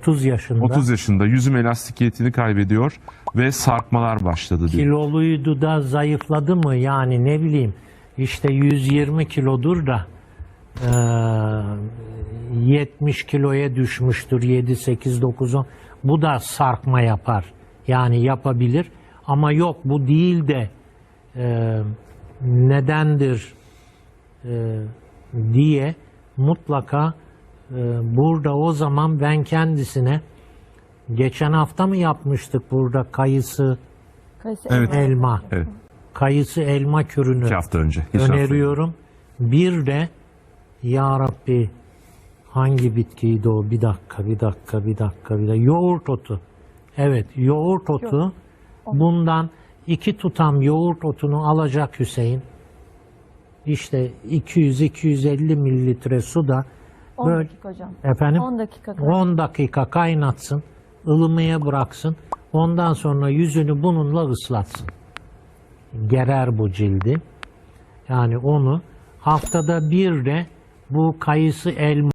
30 yaşında. 30 yaşında yüzüm elastikiyetini kaybediyor ve sarkmalar başladı diyor. Kiloluydu da zayıfladı mı yani ne bileyim işte 120 kilodur da eee, 70 kiloya düşmüştür 7 8 9 10 bu da sarkma yapar yani yapabilir ama yok bu değil de eee, nedendir eee, diye mutlaka burada o zaman ben kendisine geçen hafta mı yapmıştık burada kayısı Kayısı Evet. elma. Evet. kayısı elma kürünü İki hafta önce. hafta önce. öneriyorum. Bir de ya Rabbi hangi bitkiydi o? Bir dakika, bir dakika, bir dakika, bir dakika. Yoğurt otu. Evet, yoğurt otu. Bundan iki tutam yoğurt otunu alacak Hüseyin. İşte 200-250 mililitre suda 10 böyle dakika hocam. efendim 10 dakika kadar. 10 dakika kaynatsın, ılımaya bıraksın. Ondan sonra yüzünü bununla ıslatsın. Gerer bu cildi. Yani onu haftada bir de bu kayısı elma